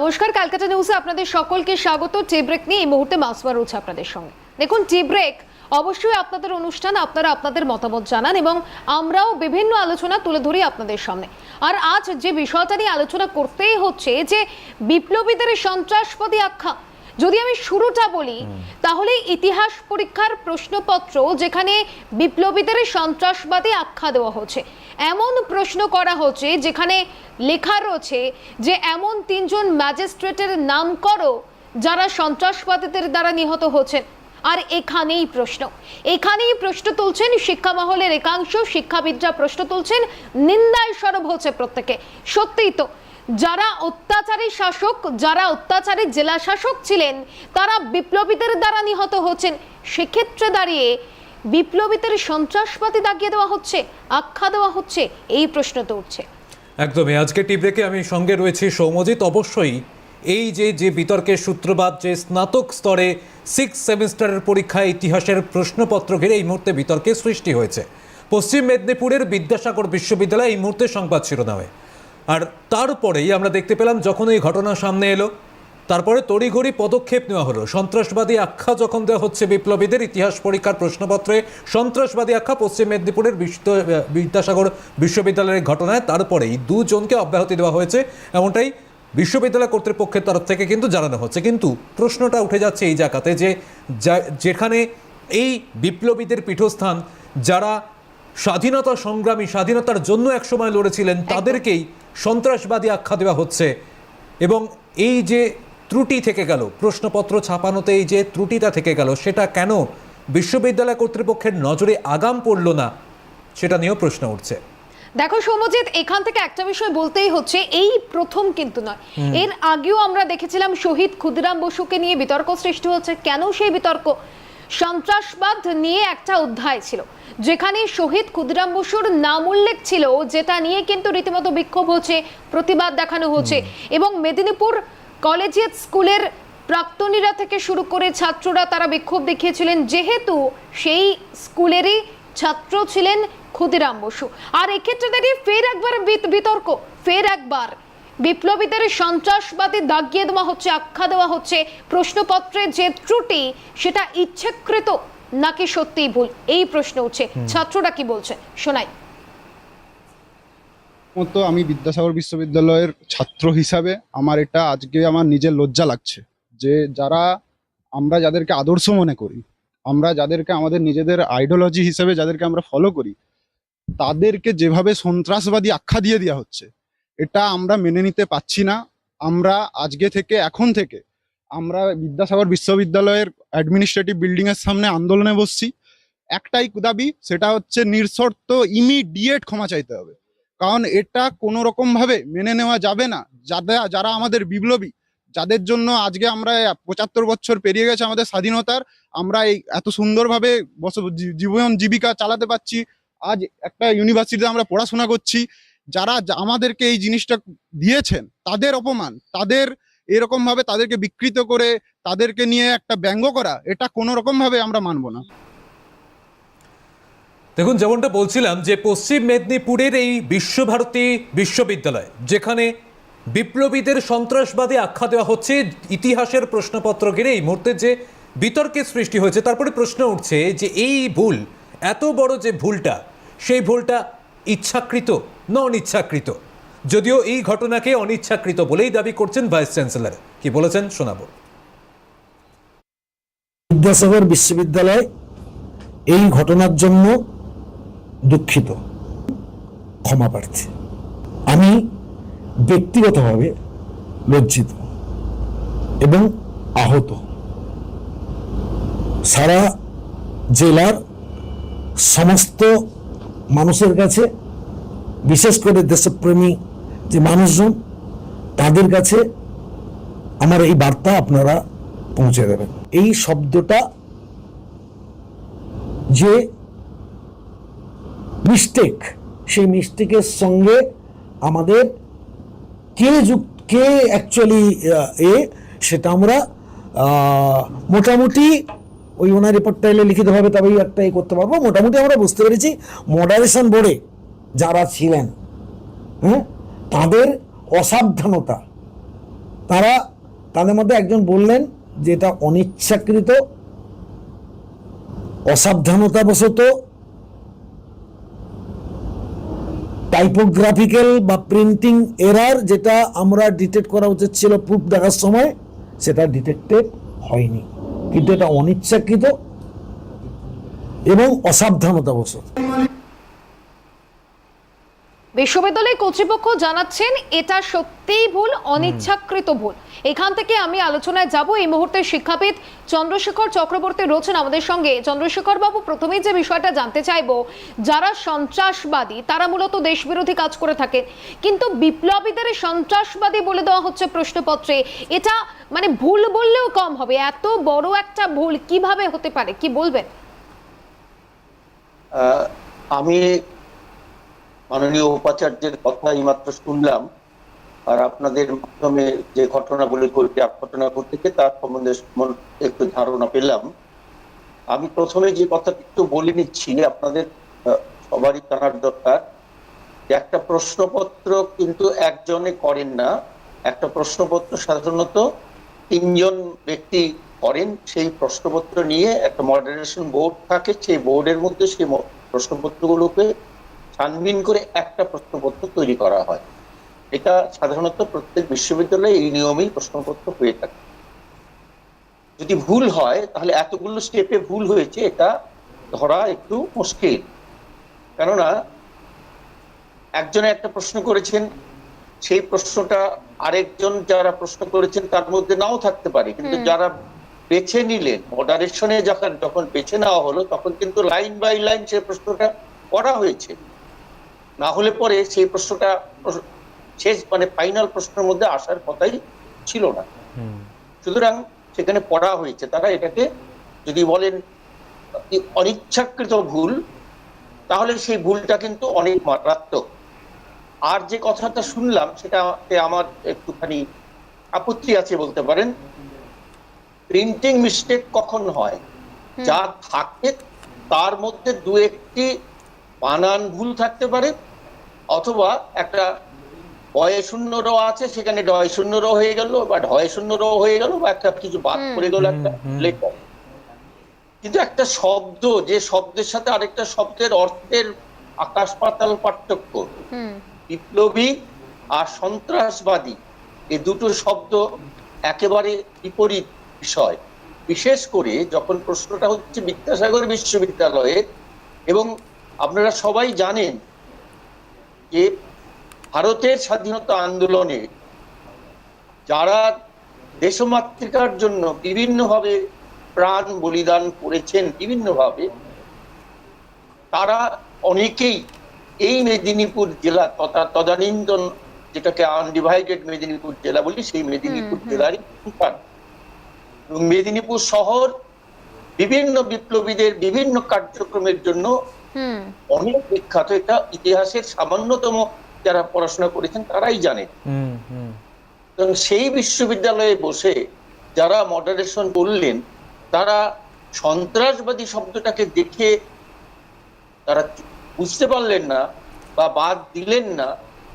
নমস্কার ক্যালকাটা নিউজে আপনাদের সকলকে স্বাগত। টি ব্রেক নিয়ে এই মুহূর্তে মাসবার রয়েছে আপনাদের সঙ্গে। দেখুন টি ব্রেক অবশ্যই আপনাদের অনুষ্ঠান আপনারা আপনাদের মতামত জানান এবং আমরাও বিভিন্ন আলোচনা তুলে ধরি আপনাদের সামনে। আর আজ যে বিষয়টা নিয়ে আলোচনা করতেই হচ্ছে যে বিপ্লবীদের সন্ত্রাসবাদী আখ্যা। যদি আমি শুরুটা বলি তাহলে ইতিহাস পরীক্ষার প্রশ্নপত্র যেখানে বিপ্লবীদের সন্ত্রাসবাদী আখ্যা দেওয়া হচ্ছে। এমন প্রশ্ন করা হচ্ছে যেখানে লেখা রয়েছে যে এমন তিনজন ম্যাজিস্ট্রেটের নাম করো যারা সন্ত্রাসবাদীদের দ্বারা নিহত হচ্ছেন। আর এখানেই প্রশ্ন। এখানেই প্রশ্ন তুলছেন শিক্ষা মহলের একাংশ, শিক্ষাবিদরা প্রশ্ন তুলছেন, নিন্দায় সরব হচ্ছে প্রত্যেকে। সত্যিই তো, যারা অত্যাচারী শাসক, যারা অত্যাচারী জেলা শাসক ছিলেন, তারা বিপ্লবীদের দ্বারা নিহত হচ্ছেন। সেক্ষেত্রে দাঁড়িয়ে বিপ্লবীদের সন্ত্রাসবাদী দাগিয়ে দেওয়া হচ্ছে, আখ্যা দেওয়া হচ্ছে, এই প্রশ্ন তো উঠছে একদমই, আজকে টিপ ব্রেকে আমি সঙ্গে রয়েছি সৌমজিৎ অবশ্যই এই যে যে বিতর্কের সূত্রপাত, যে স্নাতক স্তরে সিক্স সেমিস্টারের পরীক্ষায় ইতিহাসের প্রশ্নপত্র ঘিরে এই মুহূর্তে বিতর্কের সৃষ্টি হয়েছে। পশ্চিম মেদিনীপুরের বিদ্যাসাগর বিশ্ববিদ্যালয় এই মুহূর্তে সংবাদ শিরোনামে। আর তারপরেই আমরা দেখতে পেলাম, যখন এই ঘটনা সামনে এলো তারপরে তড়িঘড়ি পদক্ষেপ নেওয়া হলো। সন্ত্রাসবাদী আখ্যা যখন দেওয়া হচ্ছে বিপ্লবীদের ইতিহাস পরীক্ষার প্রশ্নপত্রে সন্ত্রাসবাদী আখ্যা পশ্চিম মেদিনীপুরের বিশ্ব- বিদ্যাসাগর বিশ্ববিদ্যালয়ের ঘটনায় তারপরেই দুজনকে অব্যাহতি দেওয়া হয়েছে। এমনটাই বিশ্ববিদ্যালয় কর্তৃপক্ষের তরফ থেকে কিন্তু জানানো হচ্ছে। কিন্তু প্রশ্নটা উঠে যাচ্ছে এই জায়গাতে যে যেখানে এই বিপ্লবীদের পীঠস্থান যারা স্বাধীনতা সংগ্রামী স্বাধীনতার জন্য একসময় লড়েছিলেন তাদেরকেই সন্ত্রাসবাদী আখ্যা দেওয়া হচ্ছে। এবং এই যে ত্রুটি থেকে গেল। প্রশ্নপত্র ছাপানোতে এই যে ত্রুটিটা থেকে গেল সেটা কেন বিশ্ববিদ্যালয় কর্তৃপক্ষের নজরে আগাম পড়ল না সেটা নিয়েও প্রশ্ন উঠছে। দেখো সৌমজিৎ এখান থেকে একটা বিষয় বলতেই হচ্ছে এই প্রথম কিন্তু নয়। এর আগেও আমরা দেখেছিলাম শহীদ ক্ষুদিরাম বসুকে নিয়ে বিতর্ক সৃষ্টি হচ্ছে কেন সেই বিতর্ক? সন্ত্রাসবাদ নিয়ে একটা অধ্যায় ছিল যেখানে শহীদ ক্ষুদিরাম বসুর নাম উল্লেখ ছিল যেটা নিয়ে কিন্তু রীতিমতো বিক্ষোভ হচ্ছে প্রতিবাদ দেখানো হচ্ছে এবং মেদিনীপুর কলেজিয়েট স্কুলের প্রাক্তনীরা থেকে শুরু করে ছাত্ররা তারা বিক্ষোভ দেখিয়েছিলেন। যেহেতু সেই স্কুলেরই ছাত্র ছিলেন ক্ষুদিরাম বসু। আর এক্ষেত্রে দাঁড়িয়ে ফের একবার বিত- বিতর্ক ফের একবার বিপ্লবীদের সন্ত্রাসবাদী দাগিয়ে দেওয়া হচ্ছে আখ্যা দেওয়া হচ্ছে। প্রশ্নপত্রে যে ত্রুটি সেটা ইচ্ছাকৃত নাকি সত্যিই ভুল? এই প্রশ্ন উঠছে। ছাত্ররা কি বলছে? শোনাই। মতো আমি বিদ্যাসাগর বিশ্ববিদ্যালয়ের ছাত্র হিসাবে আমার এটা আজকে আমার নিজের লজ্জা লাগছে যে যারা আমরা যাদেরকে আদর্শ মনে করি, আমরা যাদেরকে আমাদের নিজেদের আইডিওলজি হিসেবে যাদেরকে আমরা ফলো করি, তাদেরকে যেভাবে সন্ত্রাসবাদী আখ্যা দিয়ে দেওয়া হচ্ছে, এটা আমরা মেনে নিতে পাচ্ছি না। আমরা আজকে থেকে, এখন থেকে আমরা বিদ্যাসাগর বিশ্ববিদ্যালয়ের অ্যাডমিনিস্ট্রেটিভ বিল্ডিং এর সামনে আন্দোলনে বসছি। একটাই দাবি, সেটা হচ্ছে নিঃশর্ত ইমিডিয়েট ক্ষমা চাইতে হবে। কারণ এটা কোনো রকম ভাবে মেনে নেওয়া যাবে না। যাদের যারা আমাদের বিপ্লবী, যাদের জন্য আজকে আমরা পঁচাত্তর বছর পেরিয়ে গেছে আমাদের স্বাধীনতার, আমরা এই এত সুন্দরভাবে বস জীবন জীবিকা চালাতে পারছি। আজ একটা ইউনিভার্সিটিতে আমরা পড়াশোনা করছি। যারা আমাদেরকে এই জিনিসটা দিয়েছেন, তাদের অপমান, তাদের এরকমভাবে তাদেরকে বিকৃত করে, তাদেরকে নিয়ে একটা ব্যঙ্গ করা, এটা কোনো রকমভাবে আমরা মানবো না। দেখুন, যেমনটা বলছিলাম যে পশ্চিম মেদিনীপুরের এই বিশ্বভারতী বিশ্ববিদ্যালয়, যেখানে বিপ্লবীদের সন্ত্রাসবাদী আখ্যা দেওয়া হচ্ছে, ইতিহাসের প্রশ্নপত্র ঘিরে এই মুহূর্তে যে বিতর্কের সৃষ্টি হয়েছে, তারপরে প্রশ্ন উঠছে যে এই ভুল, এত বড় যে ভুলটা, সেই ভুলটা ইচ্ছাকৃত না অনিচ্ছাকৃত যদিও এই ঘটনাকে অনিচ্ছাকৃত বলেই দাবি করছেন ভাইস চ্যান্সেলর। কি বলেছেন শোনাবো। বিদ্যাসাগর বিশ্ববিদ্যালয় এই ঘটনার জন্য দুঃখিত। ক্ষমা প্রার্থী। আমি ব্যক্তিগতভাবে লজ্জিত এবং আহত। সারা জেলার সমস্ত মানুষের কাছে, বিশেষ করে দেশপ্রেমী যে মানুষজন, তাদের কাছে আমার এই বার্তা আপনারা পৌঁছে দেবেন। এই শব্দটা যে মিস্টেক সেই মিস্টেকের সঙ্গে আমাদের কে যুক কে অ্যাকচুয়ালি এ, সেটা আমরা মোটামুটি ওই ওনার রিপোর্টটা এলে লিখিতভাবে তবেই একটা এ করতে পারব। মোটামুটি আমরা বুঝতে পেরেছি মডারেশন বোর্ডে যারা ছিলেন হ্যাঁ তাদের অসাবধানতা, তারা, তাদের মধ্যে একজন বললেন যে এটা অনিচ্ছাকৃত, অসাবধানতাবশত টাইপোগ্রাফিক্যাল বা প্রিন্টিং এরার যেটা আমরা ডিটেক্ট করা উচিত ছিল প্রুফ দেখার সময়, সেটা ডিটেক্টেড হয়নি। কিন্তু এটা অনিচ্ছাকৃত এবং অসাবধানতাবশত। বিশ্ববিদ্যালয় কর্তৃপক্ষ জানাচ্ছেন এটা সত্যিই ভুল অনিচ্ছাকৃত ভুল। এখান থেকে আমি আলোচনায় যাব। এই মুহূর্তে শিক্ষাবিদ চন্দ্রশেখর চক্রবর্তী রয়েছেন আমাদের সঙ্গে। চন্দ্রশেখর বাবু প্রথমেই যে বিষয়টা জানতে চাইব যারা সন্ত্রাসবাদী তারা মূলত দেশবিরোধী কাজ করে থাকেন। কিন্তু বিপ্লবীদের সন্ত্রাসবাদী বলে দেওয়া হচ্ছে প্রশ্নপত্রে। এটা মানে ভুল বললেও কম হবে। এত বড় একটা ভুল কীভাবে হতে পারে? কি বলবেন? আহ, আমি মাননীয় উপাচার্যের কথা এইমাত্র শুনলাম, আর আপনাদের মাধ্যমে যে ঘটনাগুলি ঘটে ঘটনা ঘটেছে তার সম্বন্ধে একটু ধারণা পেলাম। আমি প্রথমে যে কথা একটু বলে নিচ্ছি, আপনাদের সবারই জানার দরকার একটা প্রশ্নপত্র কিন্তু একজনে করেন না। একটা প্রশ্নপত্র সাধারণত তিনজন ব্যক্তি করেন, সেই প্রশ্নপত্র নিয়ে একটা মডারেশন বোর্ড থাকে, সেই বোর্ডের মধ্যে সেই প্রশ্নপত্রগুলোকে ছানবিন করে একটা প্রশ্নপত্র তৈরি করা হয়। এটা সাধারণত প্রত্যেক বিশ্ববিদ্যালয়ে এই নিয়মেই প্রশ্নপত্র হয়ে থাকে। যদি ভুল হয় তাহলে এতগুলো স্টেপে ভুল হয়েছে এটা ধরা একটু মুশকিল। কেননা একজনে একটা প্রশ্ন করেছেন সেই প্রশ্নটা আরেকজন যারা প্রশ্ন করেছেন তার মধ্যে নাও থাকতে পারে। কিন্তু যারা বেছে নিলেন মডারেশনে যখন যখন বেছে নেওয়া হলো তখন কিন্তু লাইন বাই লাইন সেই প্রশ্নটা করা হয়েছে। না হলে পরে সেই প্রশ্নটা প্রশ্ন- শেষ মানে ফাইনাল প্রশ্নের মধ্যে আসার কথাই ছিল না। সুতরাং সেখানে পড়া হয়েছে। তারা এটাকে যদি বলেন অনিচ্ছাকৃত ভুল তাহলে সেই ভুলটা কিন্তু অনেক মারাত্মক। আর যে কথাটা শুনলাম সেটা আমার একটুখানি আপত্তি আছে বলতে পারেন। প্রিন্টিং মিস্টেক কখন হয়? যা থাকে তার মধ্যে দু একটি বানান ভুল থাকতে পারে অথবা একটা বয়ে শূন্য র আছে সেখানে ডয় শূন্য র হয়ে গেল বা ঢয় শূন্য র হয়ে গেল বা একটা কিছু বাদ পড়ে গেল একটা লেটার কিন্তু একটা শব্দ যে শব্দের সাথে আরেকটা শব্দের অর্থের আকাশ পাতাল পার্থক্য। হুম। বিপ্লবী আর সন্ত্রাসবাদী এই দুটো শব্দ একেবারে বিপরীত বিষয়। বিশেষ করে যখন প্রশ্নটা হচ্ছে বিদ্যাসাগর বিশ্ববিদ্যালয়ে এবং আপনারা সবাই জানেন যে ভারতের স্বাধীনতা আন্দোলনে যারা দেশমাতৃকার জন্য বিভিন্নভাবে প্রাণ বলিদান করেছেন বিভিন্নভাবে তারা অনেকেই এই মেদিনীপুর জেলা তথা তদানীন্তন যেটাকে আনডিভাইডেড মেদিনীপুর জেলা বলি সেই মেদিনীপুর জেলারই এবং মেদিনীপুর শহর বিভিন্ন বিপ্লবীদের বিভিন্ন কার্যক্রমের জন্য অনেক বিখ্যাত এটা ইতিহাসের সামান্যতম যারা পড়াশোনা করেছেন তারাই জানে। হুম হুম। এবং সেই বিশ্ববিদ্যালয়ে বসে যারা মডারেশন করলেন তারা সন্ত্রাসবাদী শব্দটাকে দেখে তারা বুঝতে পারলেন না বা বাদ দিলেন না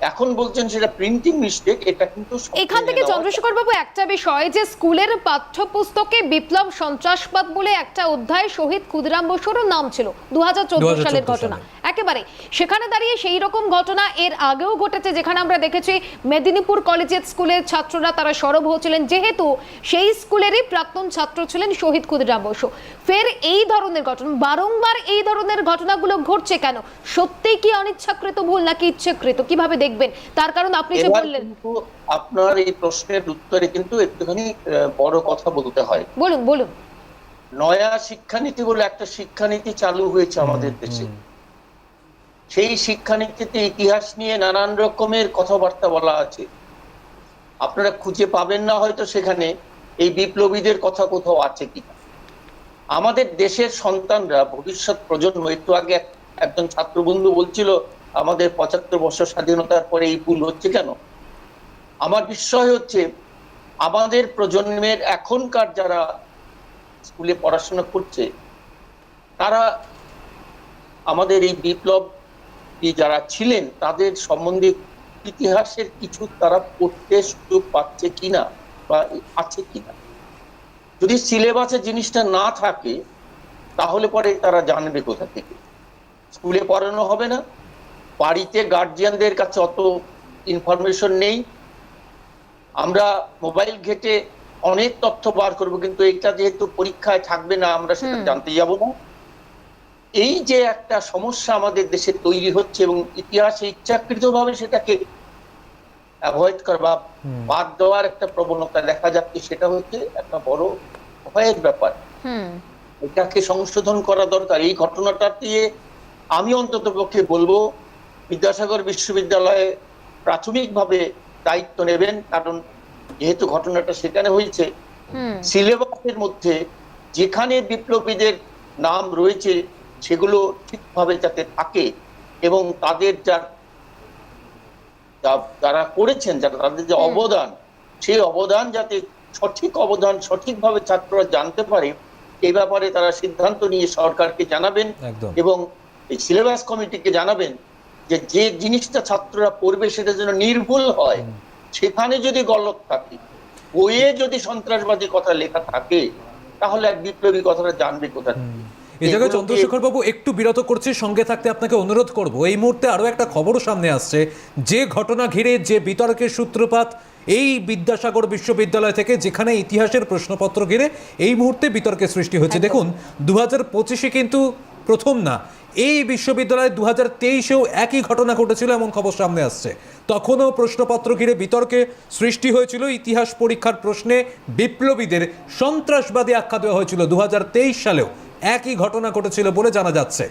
এখন বলছেন সেটা প্রিন্টিং মিস্টেক এটা কিন্তু এখান থেকে চন্দ্রশেখর বাবু একটা বিষয় যে স্কুলের পাঠ্যপুস্তকে বিপ্লব সন্ত্রাসবাদ বলে একটা অধ্যায় শহীদ ক্ষুদিরাম বসুরও নাম ছিল দু 2014 সালের ঘটনা। একেবারে। সেখানে দাঁড়িয়ে সেই রকম ঘটনা এর আগেও ঘটেছে যেখানে আমরা দেখেছি মেদিনীপুর কলেজের স্কুলের ছাত্ররা তারা সরব হয়েছিলেন। যেহেতু সেই স্কুলেরই প্রাক্তন ছাত্র ছিলেন শহীদ ক্ষুদিরাম বসু। ফের এই ধরনের ঘটনা বারংবার এই ধরনের ঘটনাগুলো ঘটছে কেন? সত্যি কি অনিচ্ছাকৃত ভুল নাকি ইচ্ছাকৃত? কীভাবে দেখবেন? তার কারণ আপনি যে বললেন। আপনার এই প্রশ্নের উত্তরে কিন্তু একটুখানি বড় কথা বলতে হয়। বলুন বলুন। নয়া শিক্ষানীতি বলে একটা শিক্ষানীতি চালু হয়েছে আমাদের দেশে। সেই শিক্ষানীতিতে ইতিহাস নিয়ে নানান রকমের কথাবার্তা বলা আছে। আপনারা খুঁজে পাবেন না হয়তো সেখানে এই বিপ্লবীদের কথা কোথাও আছে কিনা। আমাদের দেশের সন্তানরা, ভবিষ্যৎ প্রজন্ম, একটু আগে এক- একজন ছাত্রবন্ধু বলছিল, আমাদের পঁচাত্তর বছর স্বাধীনতার পরে এই ভুল হচ্ছে কেন? আমার বিস্ময় হচ্ছে, আমাদের প্রজন্মের এখনকার যারা স্কুলে পড়াশোনা করছে, তারা আমাদের এই বিপ্লব যারা ছিলেন তাদের সম্বন্ধে ইতিহাসের কিছু তারা পড়তে সুযোগ পাচ্ছে কিনা বা আছে কিনা? যদি সিলেবাসে জিনিসটা না থাকে তাহলে পরে তারা জানবে কোথা থেকে। স্কুলে পড়ানো হবে না বাড়িতে গার্জিয়ানদের কাছে অত ইনফরমেশন নেই। আমরা মোবাইল ঘেটে অনেক তথ্য বার করব কিন্তু এটা যেহেতু পরীক্ষায় থাকবে না আমরা সেটা। জানতে যাব না। এই যে একটা সমস্যা আমাদের দেশে তৈরি হচ্ছে এবং ইতিহাসে ইচ্ছাকৃতভাবে সেটাকে অ্যাভয়েড করা বা বাদ দেওয়ার একটা প্রবণতা দেখা যাচ্ছে সেটা হচ্ছে একটা বড় ভয়ের ব্যাপার। হুম। এটাকে সংশোধন করা দরকার। এই ঘটনাটা দিয়ে আমি অন্তত পক্ষে বলব বিদ্যাসাগর বিশ্ববিদ্যালয়ে প্রাথমিকভাবে দায়িত্ব নেবেন কারণ যেহেতু ঘটনাটা সেখানে হয়েছে সিলেবাসের মধ্যে যেখানে বিপ্লবীদের নাম রয়েছে সেগুলো ঠিকভাবে যাতে থাকে এবং তাদের যা যারা করেছেন যারা তাদের যে অবদান সেই অবদান যাতে সঠিক অবদান সঠিকভাবে ছাত্ররা জানতে পারে এই ব্যাপারে তারা সিদ্ধান্ত নিয়ে সরকারকে জানাবেন এবং এই সিলেবাস কমিটিকে জানাবেন যে যে জিনিসটা ছাত্ররা পড়বে সেটা যেন নির্ভুল হয়। সেখানে যদি গলত থাকে বইয়ে যদি সন্ত্রাসবাদী কথা লেখা থাকে তাহলে এক বিপ্লবী কথাটা জানবে কোথা থেকে এই জায়গায় চন্দ্রশেখর বাবু একটু বিরত করছি সঙ্গে থাকতে আপনাকে অনুরোধ করব। এই মুহূর্তে আরও একটা খবরও সামনে আসছে। যে ঘটনা ঘিরে যে বিতর্কের সূত্রপাত এই বিদ্যাসাগর বিশ্ববিদ্যালয় থেকে যেখানে ইতিহাসের প্রশ্নপত্র ঘিরে এই মুহূর্তে বিতর্কের সৃষ্টি হচ্ছে দেখুন দু হাজার পঁচিশে কিন্তু প্রথম না এই বিশ্ববিদ্যালয়ে দু হাজার তেইশেও একই ঘটনা ঘটেছিল এমন খবর সামনে আসছে। তখনও প্রশ্নপত্র ঘিরে বিতর্কে সৃষ্টি হয়েছিল ইতিহাস পরীক্ষার প্রশ্নে বিপ্লবীদের সন্ত্রাসবাদী আখ্যা দেওয়া হয়েছিল দু হাজার তেইশ সালেও। একই ঘটনা ঘটেছিল বলে জানা যাচ্ছে।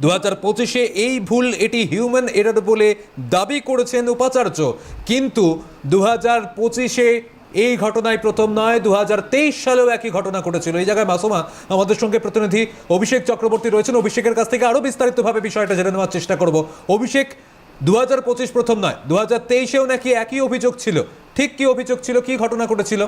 দু হাজার পঁচিশে এই ভুল এটি হিউম্যান এরার বলে দাবি করেছেন উপাচার্য। কিন্তু দু হাজার পঁচিশে এই ঘটনায় প্রথম নয় দু হাজার তেইশ সালেও একই ঘটনা ঘটেছিল। এই জায়গায় মাসুমা, আমাদের সঙ্গে প্রতিনিধি অভিষেক চক্রবর্তী রয়েছেন। অভিষেকের কাছ থেকে আরও বিস্তারিতভাবে বিষয়টা জেনে নেওয়ার চেষ্টা করব। অভিষেক দু হাজার পঁচিশ প্রথম নয় দু হাজার তেইশেও নাকি একই অভিযোগ ছিল? ঠিক কি অভিযোগ ছিল? কি ঘটনা ঘটেছিল?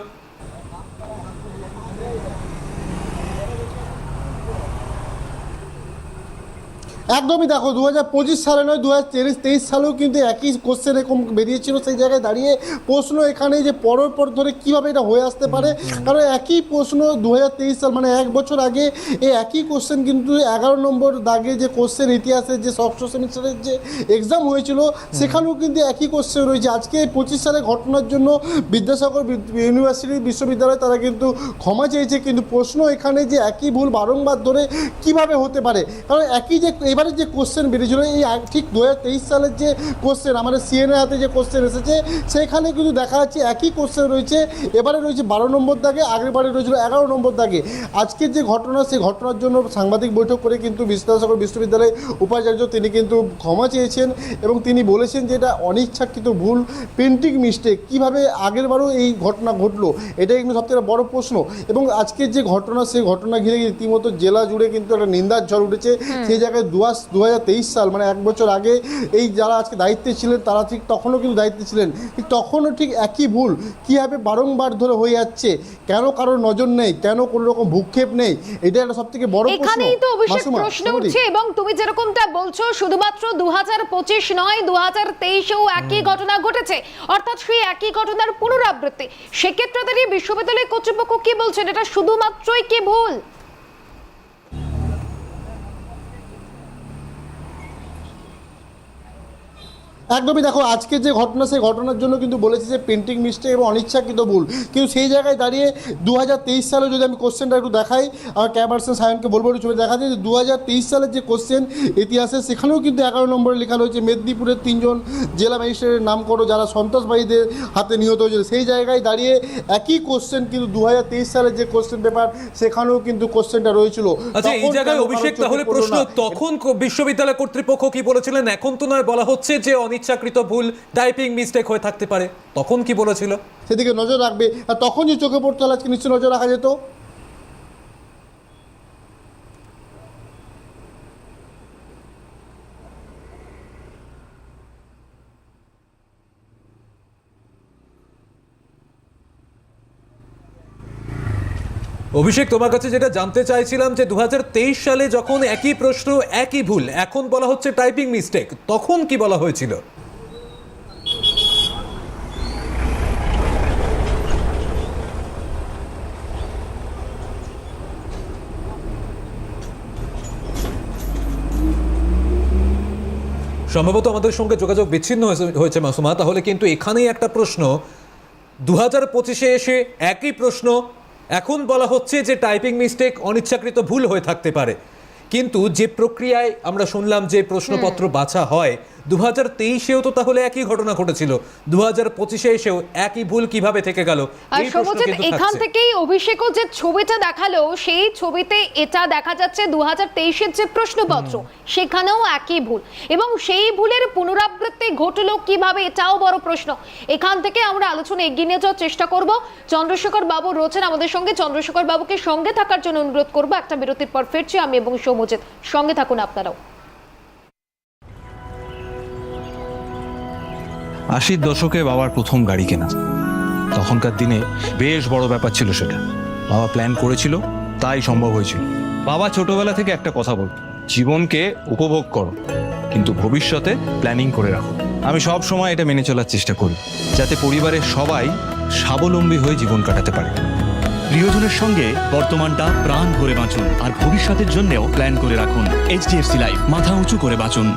একদমই দেখো দু হাজার পঁচিশ সালে নয় দু হাজার তেইশ তেইশ সালেও কিন্তু একই কোশ্চেন এরকম বেরিয়েছিল সেই জায়গায় দাঁড়িয়ে। প্রশ্ন এখানে যে পরের পর ধরে কীভাবে এটা হয়ে আসতে পারে কারণ একই প্রশ্ন দু হাজার তেইশ সাল মানে এক বছর আগে এই একই কোশ্চেন কিন্তু এগারো নম্বর দাগে যে কোশ্চেন ইতিহাসের যে ষষ্ঠ সেমিস্টারের যে এক্সাম হয়েছিল সেখানেও কিন্তু একই কোশ্চেন রয়েছে। আজকে এই পঁচিশ সালে ঘটনার জন্য বিদ্যাসাগর ইউনিভার্সিটি বিশ্ববিদ্যালয় তারা কিন্তু ক্ষমা চেয়েছে কিন্তু প্রশ্ন এখানে যে একই ভুল বারংবার ধরে কীভাবে হতে পারে কারণ একই যে এবারে যে কোশ্চেন বেরিয়েছিল এই ঠিক দু হাজার তেইশ সালের যে কোশ্চেন আমাদের সিএনএ হাতে যে কোশ্চেন এসেছে সেখানে কিন্তু দেখা যাচ্ছে একই কোশ্চেন রয়েছে। এবারে রয়েছে বারো নম্বর দাগে আগের বারে রয়েছিল এগারো নম্বর দাগে। আজকের যে ঘটনা সেই ঘটনার জন্য সাংবাদিক বৈঠক করে কিন্তু বিদ্যাসাগর বিশ্ববিদ্যালয়ের উপাচার্য তিনি কিন্তু ক্ষমা চেয়েছেন এবং তিনি বলেছেন যে এটা অনিচ্ছাকৃত ভুল প্রিন্টিং মিস্টেক কীভাবে আগের বারও এই ঘটনা ঘটলো? এটাই কিন্তু সবথেকে বড় প্রশ্ন। এবং আজকের যে ঘটনা সেই ঘটনা ঘিরে রীতিমতো জেলা জুড়ে কিন্তু একটা নিন্দার ঝড় উঠেছে। সেই জায়গায় দুয়াস দু সাল মানে এক বছর আগে এই যারা আজকে দায়িত্বে ছিলেন তারা ঠিক তখনও কিন্তু দায়িত্বে ছিলেন। ঠিক তখনও ঠিক একই ভুল। কীভাবে বারংবার ধরে হয়ে যাচ্ছে? কেন কারোর নজর নেই? কেন কোনো রকম ভূক্ষেপ নেই? এটা একটা সব থেকে বড় এখানেই তো মাসুমা, প্রশ্ন উঠছে এবং তুমি যেরকমটা বলছো শুধুমাত্র দু পঁচিশ নয় দু হাজার তেইশেও একই ঘটনা ঘটেছে। অর্থাৎ সেই একই ঘটনার পুনরাবৃত্তি। সেক্ষেত্রে দাঁড়িয়ে বিশ্ববিদ্যালয় কর্তৃপক্ষ কি বলছেন? এটা শুধুমাত্রই কি ভুল? একদমই দেখো আজকে যে ঘটনা সেই ঘটনার জন্য কিন্তু বলেছে যে পেন্টিং মিস্টেক এবং অনিচ্ছাকৃত ভুল। কিন্তু সেই জায়গায় দাঁড়িয়ে দু হাজার তেইশ সালে যদি আমি কোশ্চেনটা একটু দেখাই আমার ক্যাবারসেন সায়নকে বলব একটু ছবি দেখা যায় যে দু হাজার তেইশ সালের যে কোশ্চেন ইতিহাসে সেখানেও কিন্তু এগারো নম্বরে লেখা রয়েছে মেদিনীপুরের তিনজন জেলা ম্যাজিস্ট্রেটের নাম করো যারা সন্ত্রাসবাদীদের হাতে নিহত হয়েছিল। সেই জায়গায় দাঁড়িয়ে একই কোশ্চেন কিন্তু দু হাজার তেইশ সালের যে কোশ্চেন পেপার সেখানেও কিন্তু কোশ্চেনটা রয়েছিল। আচ্ছা এই জায়গায় অভিষেক? তাহলে প্রশ্ন তখন বিশ্ববিদ্যালয় কর্তৃপক্ষ কি বলেছিলেন? এখন তো নয় বলা হচ্ছে যে অনিচ্ছাকৃত ভুল টাইপিং মিস্টেক হয়ে থাকতে পারে। তখন কি বলেছিল? সেদিকে নজর রাখবে। আর তখন যে চোখে পড়তে আজকে নিশ্চয়ই নজর রাখা যেত। অভিষেক তোমার কাছে যেটা জানতে চাইছিলাম যে দু হাজার তেইশ সালে যখন একই প্রশ্ন একই ভুল এখন বলা হচ্ছে টাইপিং মিস্টেক তখন কি বলা হয়েছিল? সম্ভবত আমাদের সঙ্গে যোগাযোগ বিচ্ছিন্ন হয়েছে- হয়েছে মাসুমা। তাহলে কিন্তু এখানেই একটা প্রশ্ন। দু হাজার পঁচিশে এসে একই প্রশ্ন। এখন বলা হচ্ছে যে টাইপিং মিস্টেক অনিচ্ছাকৃত ভুল হয়ে থাকতে পারে। কিন্তু যে প্রক্রিয়ায় আমরা শুনলাম যে প্রশ্নপত্র বাছা হয় দু হাজার তেইশেও তো তাহলে একই ঘটনা ঘটেছিল। দু হাজার পঁচিশে এসেও একই ভুল কীভাবে থেকে গেল? আর এখান থেকেই অভিষেকও যে ছবিটা দেখাল সেই ছবিতে এটা দেখা যাচ্ছে দু হাজার তেইশের যে প্রশ্নপত্র সেখানেও একই ভুল। এবং সেই ভুলের পুনরাবৃত্তি ঘটলো কীভাবে এটাও বড় প্রশ্ন। এখান থেকে আমরা আলোচনা এগিয়ে নিয়ে যাওয়ার চেষ্টা করব। চন্দ্রশেখর বাবু রয়েছেন আমাদের সঙ্গে। চন্দ্রশেখর বাবুকে সঙ্গে থাকার জন্য অনুরোধ করব। একটা বিরতির পর ফিরছি আমি এবং সৌমজিৎ সঙ্গে থাকুন আপনারাও। আশির দশকে বাবার প্রথম গাড়ি কেনা। তখনকার দিনে বেশ বড় ব্যাপার ছিল সেটা। বাবা প্ল্যান করেছিল তাই সম্ভব হয়েছিল। বাবা ছোটবেলা থেকে একটা কথা বল জীবনকে উপভোগ করো কিন্তু ভবিষ্যতে প্ল্যানিং করে রাখো। আমি সব সময় এটা মেনে চলার চেষ্টা করি যাতে পরিবারের সবাই স্বাবলম্বী হয়ে জীবন কাটাতে পারে। প্রিয়জনের সঙ্গে বর্তমানটা প্রাণ ভরে বাঁচুন আর ভবিষ্যতের জন্যও প্ল্যান করে রাখুন। এইচডিএফসি লাইফ মাথা উঁচু করে বাঁচুন।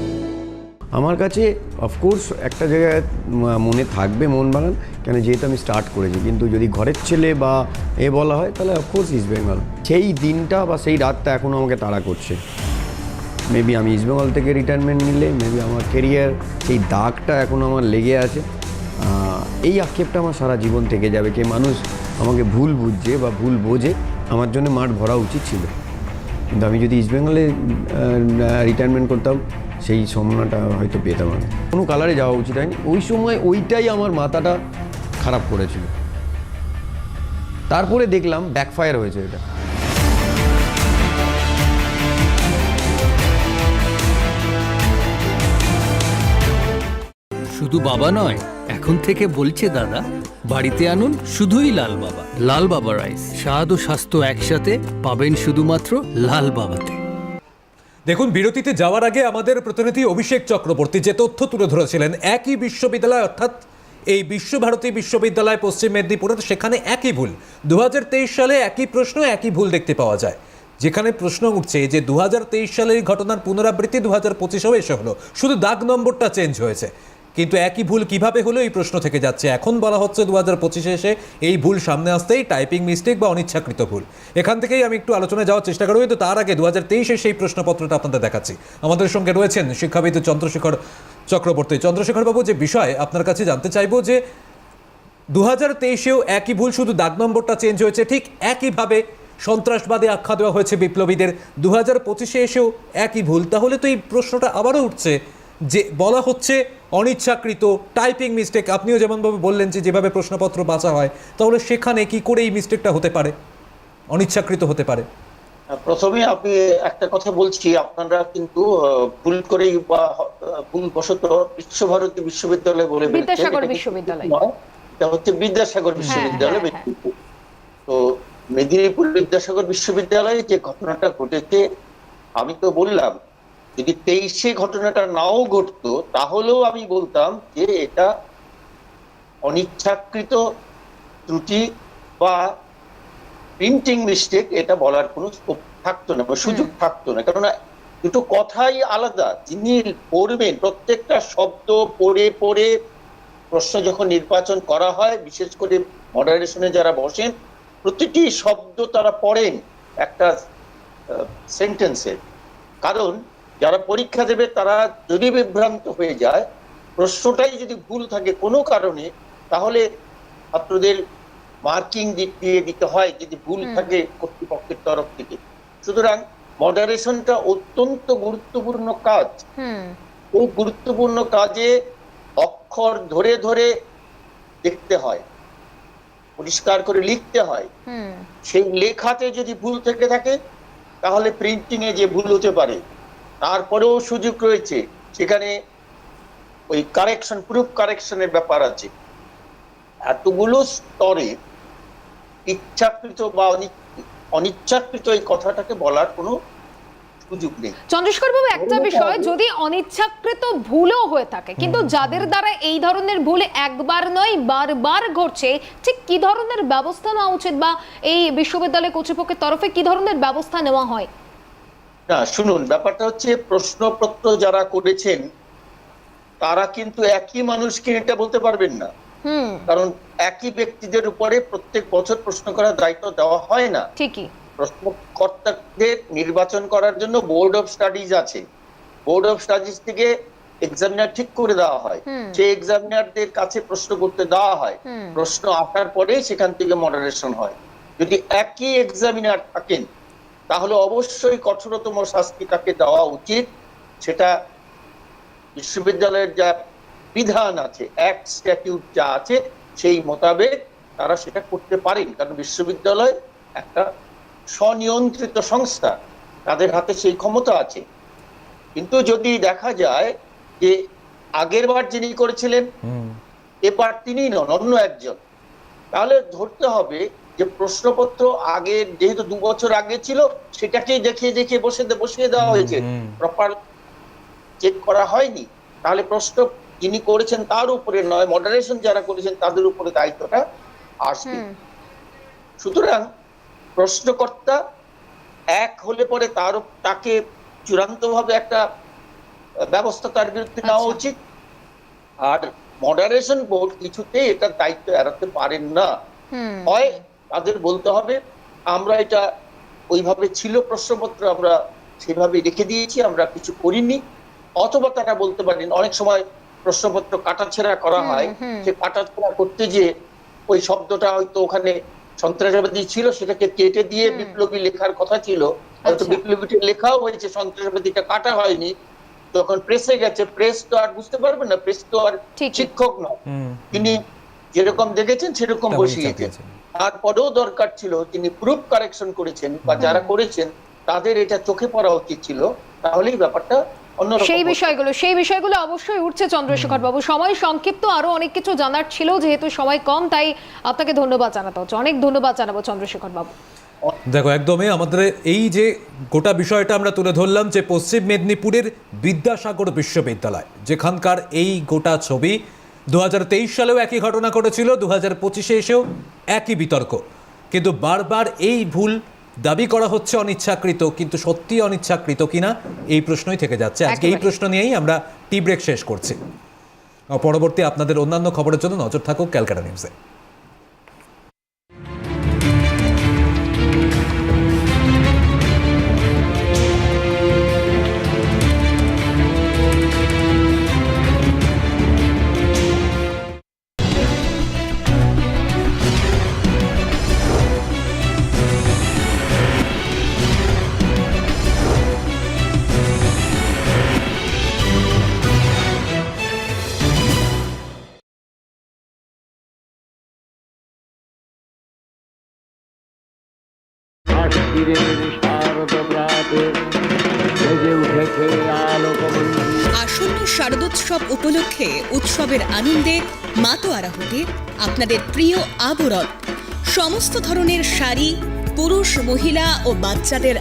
আমার কাছে অফকোর্স একটা জায়গায় মনে থাকবে, মন বাগান কেন যেহেতু আমি স্টার্ট করেছি। কিন্তু যদি ঘরের ছেলে বা এ বলা হয়, তাহলে অফকোর্স ইস্ট বেঙ্গল সেই দিনটা বা সেই রাতটা এখনও আমাকে তাড়া করছে। মেবি আমি ইস্ট বেঙ্গল থেকে রিটায়ারমেন্ট নিলে মেবি আমার কেরিয়ার সেই দাগটা এখনও আমার লেগে আছে। এই আক্ষেপটা আমার সারা জীবন থেকে যাবে। কে মানুষ আমাকে ভুল বুঝছে বা ভুল বোঝে, আমার জন্য মাঠ ভরা উচিত ছিল। কিন্তু আমি যদি ইস্টবেঙ্গলে রিটায়ারমেন্ট করতাম সেই সম্মানটা হয়তো পেতাম আমি। কোনো কালারে যাওয়া উচিত হয়নি। ওই সময় ওইটাই আমার মাথাটা খারাপ করেছিল। তারপরে দেখলাম ব্যাকফায়ার হয়েছে এটা। শুধু বাবা নয়, এখন থেকে বলছে দাদা, বাড়িতে আনুন শুধুই লাল বাবা। লাল বাবা রাইস স্বাদ ও স্বাস্থ্য একসাথে পাবেন শুধুমাত্র লাল বাবাতে। দেখুন, বিরতিতে যাওয়ার আগে আমাদের প্রতিনিধি অভিষেক চক্রবর্তী যে তথ্য তুলে ধরেছিলেন, একই বিশ্ববিদ্যালয়, অর্থাৎ এই বিশ্বভারতী বিশ্ববিদ্যালয়, পশ্চিম মেদিনীপুরের, সেখানে একই ভুল। দু হাজার তেইশ সালে একই প্রশ্ন, একই ভুল দেখতে পাওয়া যায়। যেখানে প্রশ্ন উঠছে যে দু হাজার তেইশ সালের ঘটনার পুনরাবৃত্তি দু হাজার পঁচিশেও এসে হলো। শুধু দাগ নম্বরটা চেঞ্জ হয়েছে। কিন্তু একই ভুল কীভাবে হলো এই প্রশ্ন থেকে যাচ্ছে। এখন বলা হচ্ছে দু হাজার পঁচিশে এসে এই ভুল সামনে আসতেই টাইপিং মিস্টেক বা অনিচ্ছাকৃত ভুল। এখান থেকেই আমি একটু আলোচনায় যাওয়ার চেষ্টা করব। কিন্তু তার আগে দু হাজার সেই প্রশ্নপত্রটা আপনাদের দেখাচ্ছি। আমাদের সঙ্গে রয়েছেন শিক্ষাবিদ চন্দ্রশেখর চক্রবর্তী। চন্দ্রশেখর বাবু যে বিষয় আপনার কাছে জানতে চাইব যে দু হাজার তেইশেও একই ভুল, শুধু দাগ নম্বরটা চেঞ্জ হয়েছে, ঠিক একইভাবে সন্ত্রাসবাদে আখ্যা দেওয়া হয়েছে বিপ্লবীদের। দু হাজার পঁচিশে এসেও একই ভুল। তাহলে তো এই প্রশ্নটা আবারও উঠছে। যে বলা হচ্ছে অনিচ্ছাকৃত টাইপিং মিস্টেক আপনিও যেমনভাবে বললেন যে যেভাবে প্রশ্নপত্র বাঁচা হয় তাহলে সেখানে কি করে এই মিস্টেকটা হতে পারে অনিচ্ছাকৃত হতে পারে প্রথমে আমি একটা কথা বলছি আপনারা কিন্তু আহ, ভুল করেই বা আহ, ভুল বশত বিশ্বভারতী বিশ্ববিদ্যালয় বলে বিদ্যাসাগর বিশ্ববিদ্যালয়। এটা হচ্ছে বিদ্যাসাগর বিশ্ববিদ্যালয় হ্যাঁ, হ্যাঁ। তো মেদিনীপুর বিদ্যাসাগর বিশ্ববিদ্যালয়ে যে ঘটনাটা ঘটেছে আমি তো বললাম যদি তেইশে ঘটনাটা নাও ঘটতো তাহলেও আমি বলতাম যে এটা অনিচ্ছাকৃত ত্রুটি বা প্রিন্টিং মিস্টেক এটা বলার কোনো স্কোপ থাকতো না বা সুযোগ থাকতো না। কেননা দুটো কথাই আলাদা। যিনি পড়বেন প্রত্যেকটা শব্দ পড়ে পড়ে প্রশ্ন যখন নির্বাচন করা হয় বিশেষ করে মডারেশনে যারা বসেন প্রতিটি শব্দ তারা পড়েন একটা সেন্টেন্সে কারণ যারা পরীক্ষা দেবে তারা যদি বিভ্রান্ত হয়ে যায় প্রশ্নটাই যদি ভুল থাকে কোনো কারণে তাহলে ছাত্রদের মার্কিং দিক দিয়ে দিতে হয় যদি ভুল থাকে কর্তৃপক্ষের তরফ থেকে। সুতরাং মডারেশনটা অত্যন্ত গুরুত্বপূর্ণ কাজ। হুম। এই গুরুত্বপূর্ণ কাজে অক্ষর ধরে ধরে দেখতে হয় পরিষ্কার করে লিখতে হয়। হুম। সেই লেখাতে যদি ভুল থেকে থাকে তাহলে প্রিন্টিং এ যে ভুল হতে পারে তারপরেও সুযোগ রয়েছে। সেখানে ওই কারেকশন প্রুফ কারেকশনের ব্যাপার আছে। এতগুলো স্তরে ইচ্ছাকৃত বা অনিচ্ছাকৃত এই কথাটাকে বলার কোনো সুযোগ নেই। চন্দ্রশেখর বাবু একটা বিষয় যদি অনিচ্ছাকৃত ভুলও হয়ে থাকে কিন্তু যাদের দ্বারা এই ধরনের ভুল একবার নয় বারবার ঘটছে ঠিক কি ধরনের ব্যবস্থা নেওয়া উচিত বা এই বিশ্ববিদ্যালয় কর্তৃপক্ষের তরফে কি ধরনের ব্যবস্থা নেওয়া হয়? না শুনুন ব্যাপারটা হচ্ছে প্রশ্নপত্র যারা করেছেন তারা কিন্তু একই মানুষকে এটা বলতে পারবেন না। কারণ একই ব্যক্তিদের উপরে প্রত্যেক বছর প্রশ্ন করার দায়িত্ব দেওয়া হয় না। ঠিকই। প্রশ্নকর্তাদের নির্বাচন করার জন্য বোর্ড অফ স্টাডিজ আছে। বোর্ড অফ স্টাডিজ থেকে এক্সামিনার ঠিক করে দেওয়া হয়। সেই এক্সামিনারদের কাছে প্রশ্ন করতে দেওয়া হয়। প্রশ্ন আসার পরে সেখান থেকে মডারেশন হয়। যদি একই এক্সামিনার থাকেন তাহলে অবশ্যই কঠোরতম শাস্তি তাকে দেওয়া উচিত। সেটা বিশ্ববিদ্যালয়ের যা বিধান আছে অ্যাক্ট স্ট্যাটিউট যা আছে সেই মোতাবেক তারা সেটা করতে পারেন। কারণ বিশ্ববিদ্যালয় একটা স্বনিয়ন্ত্রিত সংস্থা তাদের হাতে সেই ক্ষমতা আছে। কিন্তু যদি দেখা যায় যে আগের বার যিনি করেছিলেন এবার তিনি নন অন্য একজন তাহলে ধরতে হবে যে প্রশ্নপত্র আগে যেহেতু দু বছর আগে ছিল সেটাকেই দেখিয়ে দেখিয়ে বসে বসিয়ে দেওয়া হয়েছে। প্রপার চেক করা হয়নি। তাহলে প্রশ্ন যিনি করেছেন তার উপরে নয় মডারেশন যারা করেছেন তাদের উপরে দায়িত্বটা আসবে। সুতরাং প্রশ্নকর্তা এক হলে পরে তার তাকে চূড়ান্তভাবে একটা ব্যবস্থা তার বিরুদ্ধে নেওয়া আচ্ছা। উচিত। আর মডারেশন বোর্ড কিছুতেই এটার দায়িত্ব এড়াতে পারেন না। হয় তাদের বলতে হবে আমরা এটা ওইভাবে ছিল প্রশ্নপত্র আমরা সেভাবে রেখে দিয়েছি আমরা কিছু করিনি। অথবা তারা বলতে পারেন অনেক সময় প্রশ্নপত্র কাটাছেড়া করা হয়। সে কাটাছেড়া করতে যে ওই শব্দটা হয়তো ওখানে সন্ত্রাসবাদী ছিল সেটাকে কেটে দিয়ে বিপ্লবী লেখার কথা ছিল। হয়তো আচ্ছা। বিপ্লবীটা লেখাও হয়েছে সন্ত্রাসবাদীটা কাটা হয়নি। তখন প্রেসে গেছে প্রেস তো আর বুঝতে পারবে না প্রেস তো আর শিক্ষক নয়। তিনি যেরকম দেখেছেন সেরকম বসিয়েছেন। তারপরেও দরকার ছিল তিনি প্রুফ কারেকশন করেছেন বা যারা করেছেন তাদের এটা চোখে পড়া উচিত ছিল তাহলেই ব্যাপারটা সেই বিষয়গুলো সেই বিষয়গুলো অবশ্যই উঠছে চন্দ্রশেখর বাবু সময় সংক্ষিপ্ত আরও অনেক কিছু জানার ছিল যেহেতু সময় কম তাই আপনাকে ধন্যবাদ জানাতে হচ্ছে। অনেক ধন্যবাদ জানাব চন্দ্রশেখর বাবু দেখো একদমই আমাদের এই যে গোটা বিষয়টা আমরা তুলে ধরলাম যে পশ্চিম মেদিনীপুরের বিদ্যাসাগর বিশ্ববিদ্যালয় যেখানকার এই গোটা ছবি দু সালেও একই ঘটনা ঘটেছিল দু হাজার পঁচিশে এসেও একই বিতর্ক। কিন্তু বারবার এই ভুল দাবি করা হচ্ছে অনিচ্ছাকৃত কিন্তু সত্যি অনিচ্ছাকৃত কিনা এই প্রশ্নই থেকে যাচ্ছে। আজকে এই প্রশ্ন নিয়েই আমরা টি ব্রেক শেষ করছি। পরবর্তী আপনাদের অন্যান্য খবরের জন্য নজর থাকুক ক্যালকাটা নিউজে। আপনাদের প্রিয় আবরণ সমস্ত ধরনের শাড়ি পুরুষ মহিলা ও বাচ্চাদের